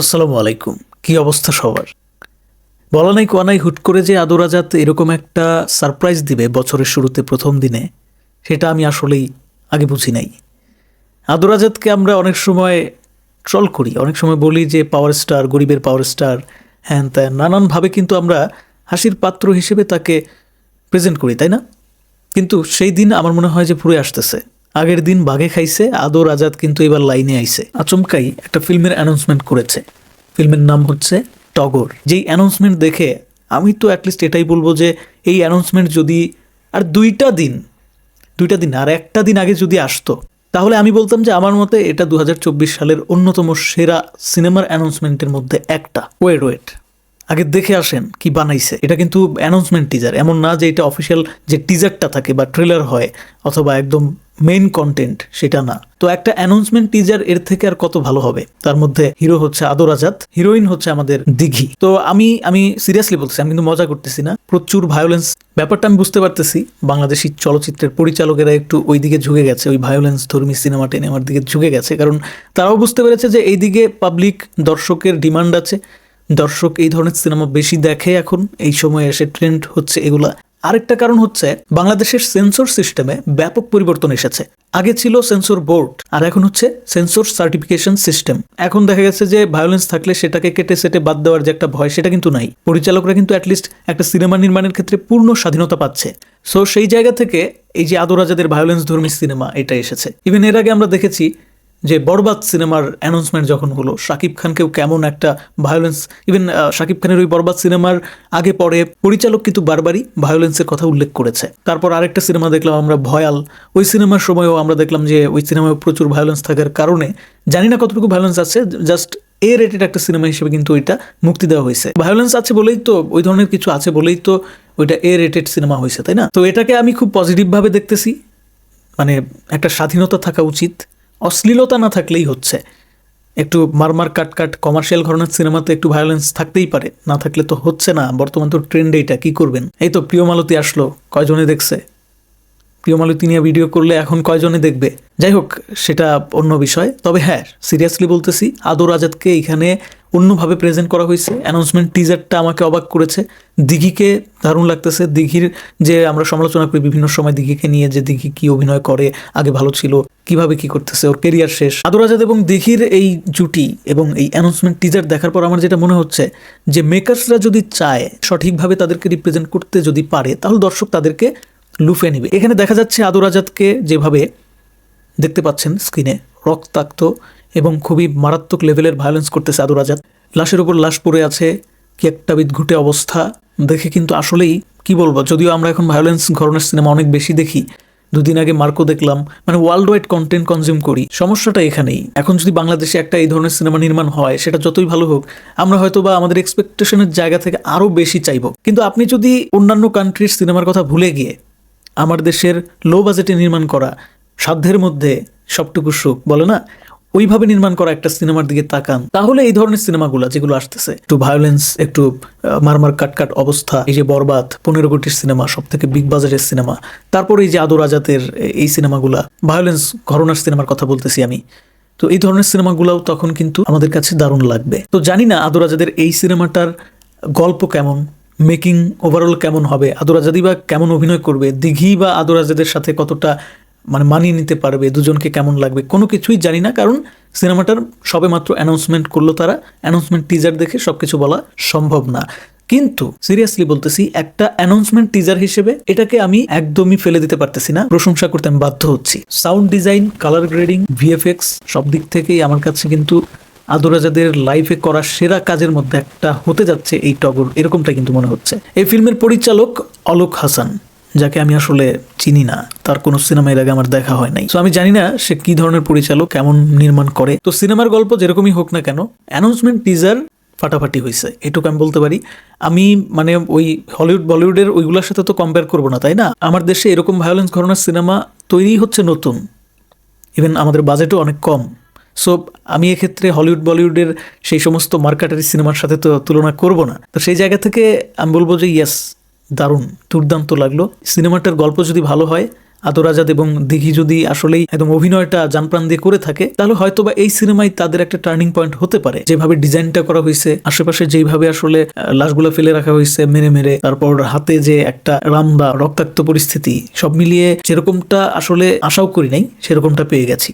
আসসালামু আলাইকুম। কি অবস্থা সবার? বলা নাই কোয়ানাই হুট করে যে আদর আজাদ এরকম একটা সারপ্রাইজ দিবে বছরের শুরুতে প্রথম দিনে, সেটা আমি আসলেই আগে বুঝি নাই। আদর আজাদকে আমরা অনেক সময় ট্রল করি, অনেক সময় বলি যে পাওয়ার স্টার গরিবের পাওয়ার স্টার হ্যান ত্যান, নানানভাবে কিন্তু আমরা হাসির পাত্র হিসেবে তাকে প্রেজেন্ট করি, তাই না? কিন্তু সেই দিন আমার মনে হয় যে পুরো আসতেছে। আগের দিন বাঘে খাইছে আদর আজাদ কিন্তু এবার লাইনে আইছে। আচমকাই একটা ফিল্মের অ্যানাউন্সমেন্ট করেছে। ফিল্মের নাম হচ্ছে টগর। যেই অ্যানাউন্সমেন্ট দেখে আমি তো অ্যাটলিস্ট এটাই বলব যে, এই অ্যানাউন্সমেন্ট যদি আর দুইটা দিন দুইটা দিন আর একটা দিন আগে যদি আসতো, তাহলে আমি বলতাম যে আমার মতে এটা দু হাজার চব্বিশ সালের অন্যতম সেরা সিনেমার অ্যানাউন্সমেন্টের মধ্যে একটা। Wait wait. আগে দেখে আসেন কি বানাইছে। এটা কিন্তু অ্যানাউন্সমেন্ট টিজার এমন না যে এটা অফিসিয়াল যে টিজারটা থাকে বা ট্রেলার হয় অথবা একদম মেইন কন্টেন্ট সেটা না। তো একটা অ্যানাউন্সমেন্ট টিজার এর থেকে আর কত ভালো হবে? তার মধ্যে হিরো হচ্ছে আদর আজাদ হিরোইন হচ্ছে আমাদের দিঘি। তো আমি আমি সিরিয়াসলি বলতেছি, আমি কিন্তু মজা করতেছি না। প্রচুর ভায়োলেন্স ব্যাপারটা আমি বুঝতে পারতেছি। বাংলাদেশি চলচ্চিত্রের পরিচালকেরা একটু ওই দিকে ঝুঁকে গেছে, ওই ভায়োলেন্স ধর্মী সিনেমা টেনে আমার দিকে ঝুঁকে গেছে, কারণ তারাও বুঝতে পেরেছে যে এই দিকে পাবলিক দর্শকের ডিমান্ড আছে। দর্শক এই ধরনের সিনেমা বেশি দেখে এখন এই সময় এসে ট্রেন্ড হচ্ছে এগুলা। আরেকটা কারণ হচ্ছে বাংলাদেশের সেন্সর সিস্টেমে ব্যাপক পরিবর্তন এসেছে। আগে ছিল সেন্সর বোর্ড আর এখন হচ্ছে সেন্সর সার্টিফিকেশন সিস্টেম এখন দেখা গেছে যে ভায়োলেন্স থাকলে সেটাকে কেটে সেটে বাদ দেওয়ার যে একটা ভয়, সেটা কিন্তু নাই। পরিচালকরা কিন্তু অ্যাটলিস্ট একটা সিনেমা নির্মাণের ক্ষেত্রে পূর্ণ স্বাধীনতা পাচ্ছে। সো সেই জায়গা থেকে এই যে আদরাজাদের ভায়োলেন্স ধর্মী সিনেমা, এটা এসেছে। ইভেন এর আগে আমরা দেখেছি যে বরবাদ সিনেমার অ্যানাউন্সমেন্ট যখন হলো, শাকিব খানকেও কেমন একটা ভায়োলেন্স ইভেন শাকিব খানের ওই বরবাদ সিনেমার আগে পরে পরিচালক কিন্তু বারবারই ভায়োলেন্সের কথা উল্লেখ করেছে। তারপর আরেকটা সিনেমা দেখলাম আমরা, ভয়াল। ওই সিনেমার সময়ও আমরা দেখলাম যে ওই সিনেমায় প্রচুর ভায়োলেন্স থাকার কারণে, জানি না কতটুকু ভায়োলেন্স আছে জাস্ট এ রেটেড একটা সিনেমা হিসেবে কিন্তু ওইটা মুক্তি দেওয়া হয়েছে। ভায়োলেন্স আছে বলেই তো, ওই ধরনের কিছু আছে বলেই তো ওইটা এ রেটেড সিনেমা হয়েছে, তাই না? তো এটাকে আমি খুব পজিটিভভাবে দেখতেছি। মানে একটা স্বাধীনতা থাকা উচিত। অশ্লীলতা না থাকলেই হচ্ছে। একটু মারমার কাট কাট কমার্শিয়াল ঘরনার সিনেমাতে একটু ভায়োলেন্স থাকতেই পারে। না থাকলে তো হচ্ছে না। বর্তমান তো ট্রেন্ড এইটা, কী করবেন? এই তো প্রিয় মালতী আসলো, কয়জনে দেখছে? প্রিয় মালতী নিয়ে ভিডিও করলে এখন কয়জনে দেখবে? যাই হোক, সেটা অন্য বিষয়। তবে হ্যাঁ সিরিয়াসলি বলতেছি আদর আজাদকে এখানে অন্যভাবে প্রেজেন্ট করা হয়েছে? অ্যানাউন্সমেন্ট টিজারটা আমাকে অবাক করেছে। দিঘিকে দারুণ লাগতেছে। দিঘির যে আমরা সমালোচনা করি বিভিন্ন সময় দিঘিকে নিয়ে যে দিঘি কি অভিনয় করে, আগে ভালো ছিল, কীভাবে কি করতেছে, ওর কেরিয়ার শেষ। আদর আজাদ এবং দিঘির এই জুটি এবং এই অ্যানাউন্সমেন্ট টিজার দেখার পর আমার যেটা মনে হচ্ছে, যে মেকার্সরা যদি চায় সঠিকভাবে তাদেরকে রিপ্রেজেন্ট করতে যদি পারে, তাহলে দর্শক তাদেরকে লুফে নেবে। এখানে দেখা যাচ্ছে আদর আজাদকে যেভাবে দেখতে পাচ্ছেন স্ক্রিনে, রক্তাক্ত এবং খুবই মারাত্মক লেভেলের ভায়োলেন্স করতেছে আদর আজাদ লাশের উপর লাশ পড়ে আছে কি একটা বিদঘুটে অবস্থা দেখে কিন্তু আসলেই কি বলব, যদিও আমরা এখন ভায়োলেন্স ঘরনের সিনেমা অনেক বেশি দেখি। দুদিন আগে মার্কো দেখলাম মানে ওয়ার্ল্ড ওয়াইড কন্টেন্ট কনজিউম করি। সমস্যাটা এখানেই। এখন যদি বাংলাদেশে একটা এই ধরনের সিনেমা নির্মাণ হয়, সেটা যতই ভালো হোক, আমরা হয়তো বা আমাদের এক্সপেকটেশনের জায়গা থেকে আরও বেশি চাইব। কিন্তু আপনি যদি অন্যান্য কান্ট্রির সিনেমার কথা ভুলে গিয়ে আমার দেশের লো বাজেটে নির্মাণ করা, সাধ্যের মধ্যে সবটুকু সুখ, বলে না? ওইভাবে নির্মাণ করা একটা সিনেমার দিকে তাকান। তাহলে এই ধরনের সিনেমাগুলো যেগুলো আসতেছে, একটু ভায়োলেন্স একটু মারমার কাটকাট অবস্থা, এই যে বরবাদ, পনেরো কোটির সিনেমা সব থেকে বিগ বাজারের সিনেমা, তারপরে এই যে আদর আজাতের এই সিনেমাগুলা ভায়োলেন্স ঘরনার সিনেমার কথা বলতেছি আমি। তো এই ধরনের সিনেমাগুলোও তখন কিন্তু আমাদের কাছে দারুণ লাগবে। তো জানি না আদর আজাদের এই সিনেমাটার গল্প কেমন মেকিং ওভারঅল কেমন হবে? আদর আজাদি বা কেমন অভিনয় করবে? দিঘি বা আদর আজাদের সাথে কতটা মানে মানিয়ে নিতে পারবে? দুজনকে কেমন লাগবে? কোনো কিছুই জানি না, কারণ সিনেমাটার সবে মাত্র অ্যানাউন্সমেন্ট করল তারা। অ্যানাউন্সমেন্ট টিজার দেখে সব কিছু বলা সম্ভব না। কিন্তু সিরিয়াসলি বলতেছি, একটা অ্যানাউন্সমেন্ট টিজার হিসেবে এটাকে আমি একদমই ফেলে দিতে পারতেছি না। প্রশংসা করতে আমি বাধ্য হচ্ছি। Sound design colour grading VFX সব দিক থেকেই আমার কাছে কিন্তু আদরাজাদের লাইফে করা সেরা কাজের মধ্যে একটা হতে যাচ্ছে এই টগর। এরকমটা কিন্তু মনে হচ্ছে। এই ফিল্মের পরিচালক অলোক হাসান, যাকে আমি আসলে চিনি না। তার কোনো সিনেমা এর আগে আমার দেখা হয় নাই। তো আমি জানি না সে কি ধরনের পরিচালক, কেমন নির্মাণ করে। তো সিনেমার গল্প যেরকমই হোক না কেন অ্যানাউন্সমেন্ট টিজার ফাটাফাটি হয়েছে। এটুকু আমি বলতে পারি। আমি মানে ওই হলিউড বলিউডের ওইগুলোর সাথে তো কম্পেয়ার করব না, তাই না? আমার দেশে এরকম ভায়োলেন্স ঘটনার সিনেমা তৈরি হচ্ছে নতুন। ইভেন আমাদের বাজেটও অনেক কম। সো আমি এক্ষেত্রে হলিউড বলিউডের সেই সমস্ত মার্কাটারি সিনেমার সাথে তো তুলনা করব না। তো সেই জায়গা থেকে আমি বলব যে ইয়েস দারুণ, দুর্দান্ত লাগল। সিনেমাটার গল্প যদি ভালো হয় আদর আজাদ এবং দিঘি যদি আসলেই একদম অভিনয়টা জানপ্রাণ দিয়ে করে থাকে, তাহলে হয়তো বা এই সিনেমায় তাদের একটা টার্নিং পয়েন্ট হতে পারে। যেভাবে ডিজাইনটা করা হয়েছে, আশেপাশে যেইভাবে আসলে লাশগুলো ফেলে রাখা হয়েছে, মেরে মেরে, তারপর হাতে যে একটা রাম বা রক্তাক্ত পরিস্থিতি, সব মিলিয়ে যেরকমটা আসলে আশাও করি নাই, সেরকমটা পেয়ে গেছি।